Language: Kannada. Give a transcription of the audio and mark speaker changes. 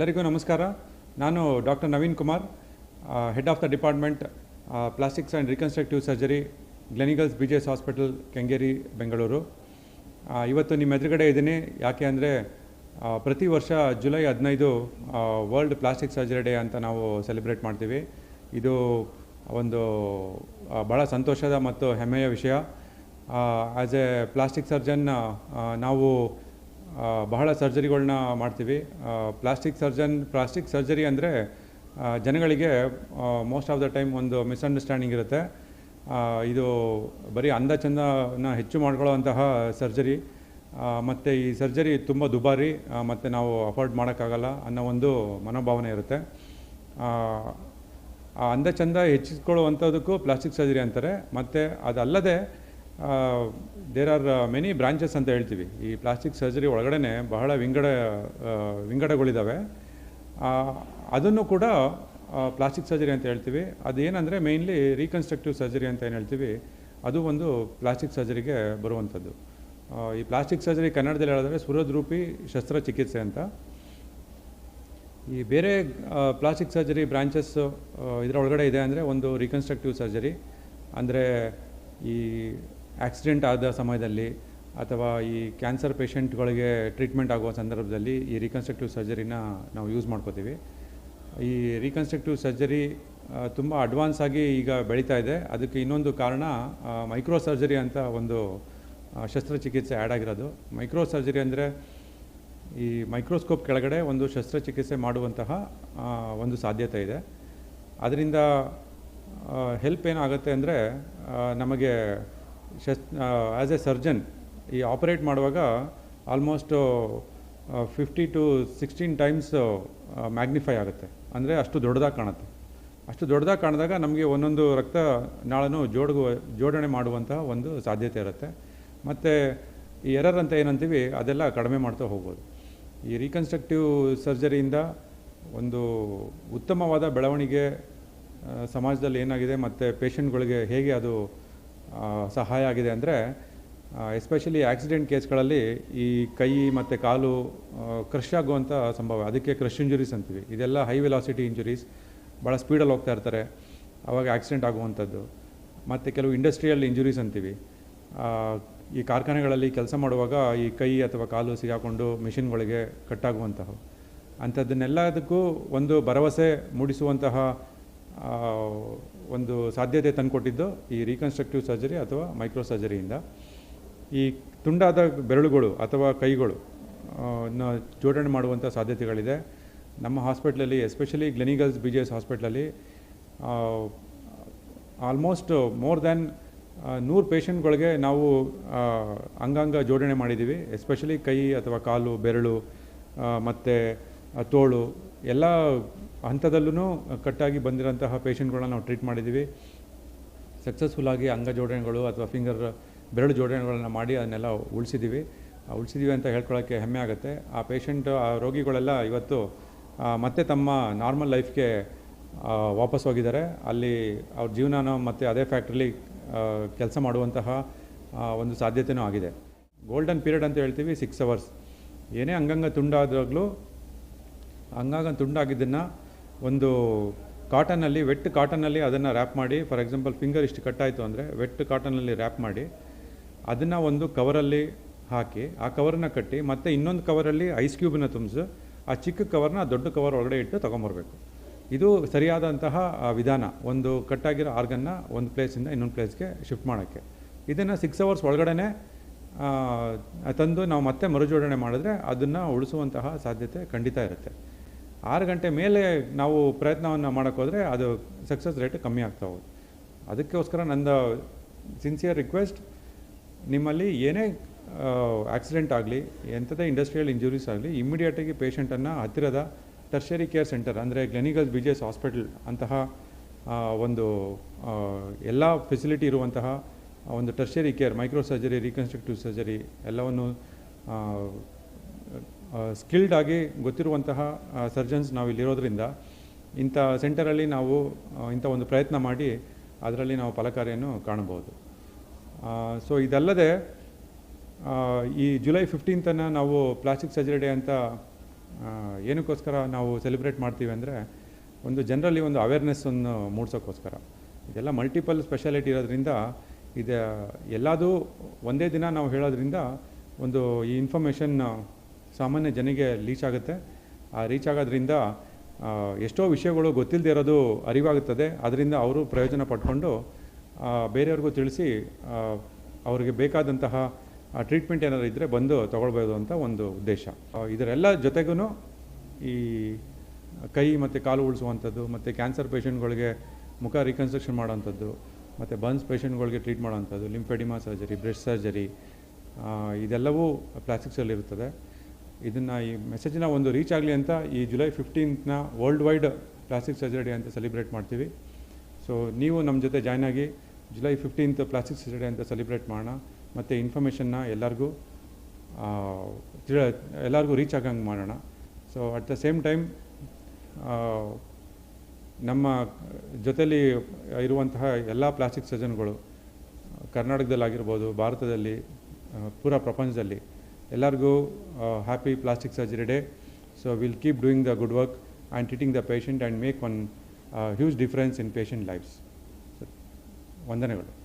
Speaker 1: ಎಲ್ಲರಿಗೂ ನಮಸ್ಕಾರ. ನಾನು doctor Naveen Kumar head of the department plastics and reconstructive surgery Gleneagles B G S hospital Kengeri Bengaluru ಇವತ್ತು ನಿಮ್ಮ ಎದುರುಗಡೆ ಇದ್ದೀನಿ. ಯಾಕೆ ಅಂದರೆ ಪ್ರತಿ ವರ್ಷ ಜುಲೈ ಹದಿನೈದು ವರ್ಲ್ಡ್ ಪ್ಲಾಸ್ಟಿಕ್ ಸರ್ಜರಿ ಡೇ ಅಂತ ನಾವು ಸೆಲೆಬ್ರೇಟ್ ಮಾಡ್ತೀವಿ. ಇದು ಒಂದು ಭಾಳ ಸಂತೋಷದ ಮತ್ತು ಹೆಮ್ಮೆಯ ವಿಷಯ. ಆ್ಯಸ್ ಎ ಪ್ಲಾಸ್ಟಿಕ್ ಸರ್ಜನ್ ನಾವು ಬಹಳ ಸರ್ಜರಿಗಳನ್ನ ಮಾಡ್ತೀವಿ. ಪ್ಲಾಸ್ಟಿಕ್ ಸರ್ಜನ್, ಪ್ಲಾಸ್ಟಿಕ್ ಸರ್ಜರಿ ಅಂದರೆ ಜನಗಳಿಗೆ ಮೋಸ್ಟ್ ಆಫ್ ದ ಟೈಮ್ ಒಂದು ಮಿಸ್ಅಂಡರ್ಸ್ಟ್ಯಾಂಡಿಂಗ್ ಇರುತ್ತೆ. ಇದು ಬರೀ ಅಂದ ಚಂದನ ಹೆಚ್ಚು ಮಾಡ್ಕೊಳ್ಳೋವಂತಹ ಸರ್ಜರಿ. ಮತ್ತು ಈ ಸರ್ಜರಿ ತುಂಬ ದುಬಾರಿ. ಮತ್ತು ನಾವು ಅಫೋರ್ಡ್ ಮಾಡೋಕ್ಕಾಗಲ್ಲ ಅನ್ನೋ ಒಂದು ಮನೋಭಾವನೆ ಇರುತ್ತೆ. ಅಂದ ಚಂದ ಹೆಚ್ಚಿಸ್ಕೊಳ್ಳುವಂಥದ್ದಕ್ಕೂ ಪ್ಲಾಸ್ಟಿಕ್ ಸರ್ಜರಿ ಅಂತಾರೆ. ಮತ್ತು ಅದಲ್ಲದೆ ದೇರ್ ಆರ್ ಮೆನಿ ಬ್ರಾಂಚಸ್ ಅಂತ ಹೇಳ್ತೀವಿ. ಈ ಪ್ಲಾಸ್ಟಿಕ್ ಸರ್ಜರಿ ಒಳಗಡೆ ಬಹಳ ವಿಂಗಡ ವಿಂಗಡಗಳಿದ್ದಾವೆ ಅದನ್ನು ಕೂಡ ಪ್ಲಾಸ್ಟಿಕ್ ಸರ್ಜರಿ ಅಂತ ಹೇಳ್ತೀವಿ. ಅದೇನಂದರೆ ಮೇಯ್ನ್ಲಿ ರೀಕನ್ಸ್ಟ್ರಕ್ಟಿವ್ ಸರ್ಜರಿ ಅಂತ ಏನು ಹೇಳ್ತೀವಿ. ಅದು ಒಂದು ಪ್ಲಾಸ್ಟಿಕ್ ಸರ್ಜರಿಗೆ ಬರುವಂಥದ್ದು. ಈ ಪ್ಲಾಸ್ಟಿಕ್ ಸರ್ಜರಿ ಕನ್ನಡದಲ್ಲಿ ಹೇಳಿದ್ರೆ ಸುರದ್ರೂಪಿ ಶಸ್ತ್ರಚಿಕಿತ್ಸೆ ಅಂತ. ಈ ಬೇರೆ ಪ್ಲಾಸ್ಟಿಕ್ ಸರ್ಜರಿ ಬ್ರಾಂಚಸ್ ಇದರ ಒಳಗಡೆ ಇದೆ ಅಂದರೆ ಒಂದು ರೀಕನ್ಸ್ಟ್ರಕ್ಟಿವ್ ಸರ್ಜರಿ ಅಂದರೆ ಈ ಆಕ್ಸಿಡೆಂಟ್ ಆದ ಸಮಯದಲ್ಲಿ ಅಥವಾ ಈ ಕ್ಯಾನ್ಸರ್ ಪೇಷಂಟ್ಗಳಿಗೆ ಟ್ರೀಟ್ಮೆಂಟ್ ಆಗುವ ಸಂದರ್ಭದಲ್ಲಿ ಈ ರಿಕನ್ಸ್ಟ್ರಕ್ಟಿವ್ ಸರ್ಜರಿನ ನಾವು ಯೂಸ್ ಮಾಡ್ಕೋತೀವಿ. ಈ ರಿಕನ್ಸ್ಟ್ರಕ್ಟಿವ್ ಸರ್ಜರಿ ತುಂಬ ಅಡ್ವಾನ್ಸ್ ಆಗಿ ಈಗ ಬೆಳೀತಾ ಇದೆ. ಅದಕ್ಕೆ ಇನ್ನೊಂದು ಕಾರಣ ಮೈಕ್ರೋ ಸರ್ಜರಿ ಅಂತ ಒಂದು ಶಸ್ತ್ರಚಿಕಿತ್ಸೆ ಆ್ಯಡ್ ಆಗಿರೋದು. ಮೈಕ್ರೋ ಸರ್ಜರಿ ಅಂದರೆ ಈ ಮೈಕ್ರೋಸ್ಕೋಪ್ ಕೆಳಗಡೆ ಒಂದು ಶಸ್ತ್ರಚಿಕಿತ್ಸೆ ಮಾಡುವಂತಹ ಒಂದು ಸಾಧ್ಯತೆ ಇದೆ. ಅದರಿಂದ ಹೆಲ್ಪ್ ಏನಾಗುತ್ತೆ ಅಂದರೆ ನಮಗೆ ಶಸ್ ಆ್ಯಸ್ ಎ ಸರ್ಜನ್ ಈ ಆಪರೇಟ್ ಮಾಡುವಾಗ almost fifty to sixteen times magnify ಆಗುತ್ತೆ. ಅಂದರೆ ಅಷ್ಟು ದೊಡ್ಡದಾಗಿ ಕಾಣುತ್ತೆ. ಅಷ್ಟು ದೊಡ್ಡದಾಗಿ ಕಾಣಿದಾಗ ನಮಗೆ ಒಂದೊಂದು ರಕ್ತ ನಾಳನು ಜೋಡುವ, ಜೋಡಣೆ ಮಾಡುವಂತಹ ಒಂದು ಸಾಧ್ಯತೆ ಇರುತ್ತೆ. ಮತ್ತು ಈ ಎರರ್ ಅಂತ ಏನಂತೀವಿ, ಅದೆಲ್ಲ ಕಡಿಮೆ ಮಾಡ್ತಾ ಹೋಗ್ಬೋದು. ಈ ರೀಕನ್ಸ್ಟ್ರಕ್ಟಿವ್ ಸರ್ಜರಿಯಿಂದ ಒಂದು ಉತ್ತಮವಾದ ಬೆಳವಣಿಗೆ ಸಮಾಜದಲ್ಲಿ ಏನಾಗಿದೆ, ಮತ್ತು ಪೇಷಂಟ್ಗಳಿಗೆ ಹೇಗೆ ಅದು ಸಹಾಯ ಆಗಿದೆ ಅಂದರೆ ಎಸ್ಪೆಷಲಿ ಆಕ್ಸಿಡೆಂಟ್ ಕೇಸ್ಗಳಲ್ಲಿ ಈ ಕೈ ಮತ್ತು ಕಾಲು ಕ್ರಶ್ ಆಗುವಂಥ ಸಂಭವ. ಅದಕ್ಕೆ ಕ್ರಶ್ ಇಂಜುರೀಸ್ ಅಂತೀವಿ. ಇದೆಲ್ಲ ಹೈ ವೆಲಾಸಿಟಿ ಇಂಜುರೀಸ್ ಭಾಳ ಸ್ಪೀಡಲ್ಲಿ ಹೋಗ್ತಾ ಇರ್ತಾರೆ. ಆವಾಗ ಆಕ್ಸಿಡೆಂಟ್ ಆಗುವಂಥದ್ದು. ಮತ್ತು ಕೆಲವು ಇಂಡಸ್ಟ್ರಿಯಲ್ ಇಂಜುರೀಸ್ ಅಂತೀವಿ. ಈ ಕಾರ್ಖಾನೆಗಳಲ್ಲಿ ಕೆಲಸ ಮಾಡುವಾಗ ಈ ಕೈ ಅಥವಾ ಕಾಲು ಸಿಗಾಕೊಂಡು ಮಿಷಿನ್ಗಳಿಗೆ ಕಟ್ಟಾಗುವಂತಹ ಅಂಥದ್ದನ್ನೆಲ್ಲದಕ್ಕೂ ಒಂದು ಭರವಸೆ ಮೂಡಿಸುವಂತಹ ಒಂದು ಸಾಧ್ಯತೆ ತಂದುಕೊಟ್ಟಿದ್ದು ಈ ರೀಕನ್ಸ್ಟ್ರಕ್ಟಿವ್ ಸರ್ಜರಿ ಅಥವಾ ಮೈಕ್ರೋ ಸರ್ಜರಿಯಿಂದ ಈ ತುಂಡಾದ ಬೆರಳುಗಳು ಅಥವಾ ಕೈಗಳು ಜೋಡಣೆ ಮಾಡುವಂಥ ಸಾಧ್ಯತೆಗಳಿದೆ. ನಮ್ಮ ಹಾಸ್ಪಿಟ್ಲಲ್ಲಿ especially Gleneagles B G S ಹಾಸ್ಪಿಟ್ಲಲ್ಲಿ ಆಲ್ಮೋಸ್ಟ್ ಮೋರ್ ದ್ಯಾನ್ ನೂರು ಪೇಷಂಟ್ಗಳಿಗೆ ನಾವು ಅಂಗಾಂಗ ಜೋಡಣೆ ಮಾಡಿದ್ದೀವಿ ಎಸ್ಪೆಷಲಿ ಕೈ ಅಥವಾ ಕಾಲು, ಬೆರಳು ಮತ್ತು ತೋಳು, ಎಲ್ಲ ಹಂತದಲ್ಲೂ ಕಟ್ಟಾಗಿ ಬಂದಿರೋಂತಹ ಪೇಷಂಟ್ಗಳನ್ನ ನಾವು ಟ್ರೀಟ್ ಮಾಡಿದ್ದೀವಿ. ಸಕ್ಸಸ್ಫುಲ್ಲಾಗಿ ಅಂಗ ಜೋಡಣೆಗಳು ಅಥವಾ ಫಿಂಗರ್ ಬೆರಳು ಜೋಡಣೆಗಳನ್ನ ಮಾಡಿ ಅದನ್ನೆಲ್ಲ ಉಳಿಸಿದ್ದೀವಿ. ಉಳಿಸಿದ್ದೀವಿ ಅಂತ ಹೇಳ್ಕೊಳ್ಳೋಕ್ಕೆ ಹೆಮ್ಮೆ ಆಗುತ್ತೆ. ಆ ಪೇಷಂಟ್ ಆ ರೋಗಿಗಳೆಲ್ಲ ಇವತ್ತು ಮತ್ತೆ ತಮ್ಮ ನಾರ್ಮಲ್ ಲೈಫ್ಗೆ ವಾಪಸ್ ಹೋಗಿದ್ದಾರೆ. ಅಲ್ಲಿ ಅವ್ರ ಜೀವನನ ಮತ್ತು ಅದೇ ಫ್ಯಾಕ್ಟ್ರಿಲಿ ಕೆಲಸ ಮಾಡುವಂತಹ ಒಂದು ಸಾಧ್ಯತೆಯೂ ಆಗಿದೆ. ಗೋಲ್ಡನ್ ಪೀರಿಯಡ್ ಅಂತ ಹೇಳ್ತೀವಿ ಸಿಕ್ಸ್ ಅವರ್ಸ್ ಏನೇ ಅಂಗಂಗ ತುಂಡಾದಾಗಲೂ, ಅಂಗಾಂಗ ತುಂಡಾಗಿದ್ದನ್ನು ಒಂದು ಕಾಟನಲ್ಲಿ ವೆಟ್ ಕಾಟನಲ್ಲಿ ಅದನ್ನು ರ್ಯಾಪ್ ಮಾಡಿ ಫಾರ್ ಎಕ್ಸಾಂಪಲ್ ಫಿಂಗರ್ ಇಷ್ಟು ಕಟ್ಟಾಯಿತು ಅಂದರೆ ವೆಟ್ ಕಾಟನಲ್ಲಿ ರ್ಯಾಪ್ ಮಾಡಿ, ಅದನ್ನು ಒಂದು ಕವರಲ್ಲಿ ಹಾಕಿ, ಆ ಕವರನ್ನ ಕಟ್ಟಿ, ಮತ್ತು ಇನ್ನೊಂದು ಕವರಲ್ಲಿ ಐಸ್ ಕ್ಯೂಬನ್ನ ತುಂಬಿಸಿ, ಆ ಚಿಕ್ಕ ಕವರ್ನ ದೊಡ್ಡ ಕವರ್ ಒಳಗಡೆ ಇಟ್ಟು ತೊಗೊಂಬರ್ಬೇಕು. ಇದು ಸರಿಯಾದಂತಹ ವಿಧಾನ. ಒಂದು ಕಟ್ಟಾಗಿರೋ ಆರ್ಗನ್ನ ಒಂದು ಪ್ಲೇಸಿಂದ ಇನ್ನೊಂದು ಪ್ಲೇಸ್ಗೆ ಶಿಫ್ಟ್ ಮಾಡೋಕ್ಕೆ. ಇದನ್ನು ಸಿಕ್ಸ್ ಅವರ್ಸ್ ಒಳಗಡೆ ತಂದು ನಾವು ಮತ್ತೆ ಮರುಜೋಡಣೆ ಮಾಡಿದ್ರೆ ಅದನ್ನು ಉಳಿಸುವಂತಹ ಸಾಧ್ಯತೆ ಖಂಡಿತ ಇರುತ್ತೆ. ಆರು ಗಂಟೆ ಮೇಲೆ ನಾವು ಪ್ರಯತ್ನವನ್ನು ಮಾಡೋಕ್ಕೋದ್ರೆ ಅದು ಸಕ್ಸಸ್ ರೇಟ್ ಕಮ್ಮಿ ಆಗ್ತಾ ಹೋಗುತ್ತೆ. ಅದಕ್ಕೋಸ್ಕರ ನನ್ನ ಸಿನ್ಸಿಯರ್ ರಿಕ್ವೆಸ್ಟ್ ನಿಮ್ಮಲ್ಲಿ ಏನೇ ಆಕ್ಸಿಡೆಂಟ್ ಆಗಲಿ ಎಂಥದೇ ಇಂಡಸ್ಟ್ರಿಯಲ್ ಇಂಜುರೀಸ್ ಆಗಲಿ ಇಮ್ಮಿಡಿಯೇಟಾಗಿ ಪೇಷಂಟನ್ನು ಹತ್ತಿರದ ಟರ್ಷರಿ ಕೇರ್ ಸೆಂಟರ್ ಅಂದರೆ ಗ್ಲೆನಿಗಲ್ ಬಿ ಜಿ ಹಾಸ್ಪಿಟಲ್ ಅಂತಹ ಒಂದು ಎಲ್ಲ ಫೆಸಿಲಿಟಿ ಇರುವಂತಹ ಒಂದು tertiary care micro surgery reconstructive surgery ಎಲ್ಲವನ್ನು ಸ್ಕಿಲ್ಡ್ ಆಗಿ ಗೊತ್ತಿರುವಂತಹ ಸರ್ಜನ್ಸ್ ನಾವು ಇಲ್ಲಿರೋದ್ರಿಂದ ಇಂಥ ಸೆಂಟರಲ್ಲಿ ನಾವು ಇಂಥ ಒಂದು ಪ್ರಯತ್ನ ಮಾಡಿ ಅದರಲ್ಲಿ ನಾವು ಫಲಕಾರಿಯನ್ನು ಕಾಣಬಹುದು. ಸೊ ಇದಲ್ಲದೆ ಈ ಜುಲೈ ಫಿಫ್ಟೀನ್ತನ್ನು ನಾವು ಪ್ಲಾಸ್ಟಿಕ್ ಸರ್ಜರಿ ಡೇ ಅಂತ ಏನಕ್ಕೋಸ್ಕರ ನಾವು ಸೆಲೆಬ್ರೇಟ್ ಮಾಡ್ತೀವಿ ಅಂದರೆ ಒಂದು ಜನರಲ್ಲಿ ಒಂದು ಅವೇರ್ನೆಸ್ಸನ್ನು ಮೂಡಿಸೋಕ್ಕೋಸ್ಕರ. ಇದೆಲ್ಲ ಮಲ್ಟಿಪಲ್ ಸ್ಪೆಷಾಲಿಟಿ ಇರೋದ್ರಿಂದ ಇದು, ಎಲ್ಲದೂ ಒಂದೇ ದಿನ ನಾವು ಹೇಳೋದ್ರಿಂದ ಒಂದು ಈ ಇನ್ಫಾರ್ಮೇಷನ್ ಸಾಮಾನ್ಯ ಜನಿಗೆ ರೀಚ್ ಆಗುತ್ತೆ. ಆ ರೀಚ್ ಆಗೋದ್ರಿಂದ ಎಷ್ಟೋ ವಿಷಯಗಳು ಗೊತ್ತಿಲ್ಲದೆ ಇರೋದು ಅರಿವಾಗುತ್ತದೆ. ಅದರಿಂದ ಅವರು ಪ್ರಯೋಜನ ಪಡ್ಕೊಂಡು ಬೇರೆಯವ್ರಿಗೂ ತಿಳಿಸಿ ಅವರಿಗೆ ಬೇಕಾದಂತಹ ಟ್ರೀಟ್ಮೆಂಟ್ ಏನಾದ್ರು ಇದ್ದರೆ ಬಂದು ತೊಗೊಳ್ಬೋದು ಅಂತ ಒಂದು ಉದ್ದೇಶ. ಇದರೆಲ್ಲ ಜೊತೆಗೂ ಈ ಕೈ ಮತ್ತು ಕಾಲು ಉಳಿಸುವಂಥದ್ದು, ಮತ್ತು ಕ್ಯಾನ್ಸರ್ ಪೇಷಂಟ್ಗಳಿಗೆ ಮುಖ ರಿಕನ್ಸ್ಟ್ರಕ್ಷನ್ ಮಾಡೋವಂಥದ್ದು, ಮತ್ತು ಬರ್ನ್ಸ್ ಪೇಷಂಟ್ಗಳಿಗೆ ಟ್ರೀಟ್ ಮಾಡೋವಂಥದ್ದು ಲಿಂಫೆಡಿಮಾ ಸರ್ಜರಿ ಬ್ರೆಸ್ಟ್ ಸರ್ಜರಿ ಇದೆಲ್ಲವೂ ಪ್ಲಾಸ್ಟಿಕ್ಸಲ್ಲಿ ಇರುತ್ತದೆ ಇದನ್ನು ಈ ಮೆಸೇಜಿನ ಒಂದು ರೀಚ್ ಆಗಲಿ ಅಂತ ಈ ಜುಲೈ ಫಿಫ್ಟೀನ್ತ್ನ ವರ್ಲ್ಡ್ ವೈಡ್ ಪ್ಲಾಸ್ಟಿಕ್ ಸರ್ಜರಿ ಅಂತ ಸೆಲೆಬ್ರೇಟ್ ಮಾಡ್ತೀವಿ. ಸೊ ನೀವು ನಮ್ಮ ಜೊತೆ ಜಾಯ್ನ್ ಆಗಿ ಜುಲೈ ಫಿಫ್ಟೀನ್ತ್ ಪ್ಲಾಸ್ಟಿಕ್ ಸರ್ಜರಿ ಅಂತ ಸೆಲೆಬ್ರೇಟ್ ಮಾಡೋಣ. ಮತ್ತು ಇನ್ಫಾರ್ಮೇಷನ್ನ ಎಲ್ಲರಿಗೂ ತಿಳ, ಎಲ್ಲರಿಗೂ ರೀಚ್ ಆಗಂಗೆ ಮಾಡೋಣ. So at the same time ನಮ್ಮ ಜೊತೆಯಲ್ಲಿ ಇರುವಂತಹ ಎಲ್ಲ ಪ್ಲಾಸ್ಟಿಕ್ ಸರ್ಜನ್ಗಳು ಕರ್ನಾಟಕದಲ್ಲಾಗಿರ್ಬೋದು, ಭಾರತದಲ್ಲಿ ಪೂರಾ ಪ್ರಪಂಚದಲ್ಲಿ ಎಲ್ಲರಿಗೂ happy plastic surgery day so will keep doing the good work and treating the patient and make one huge difference in patient lifes ವಂದನೆಗಳು.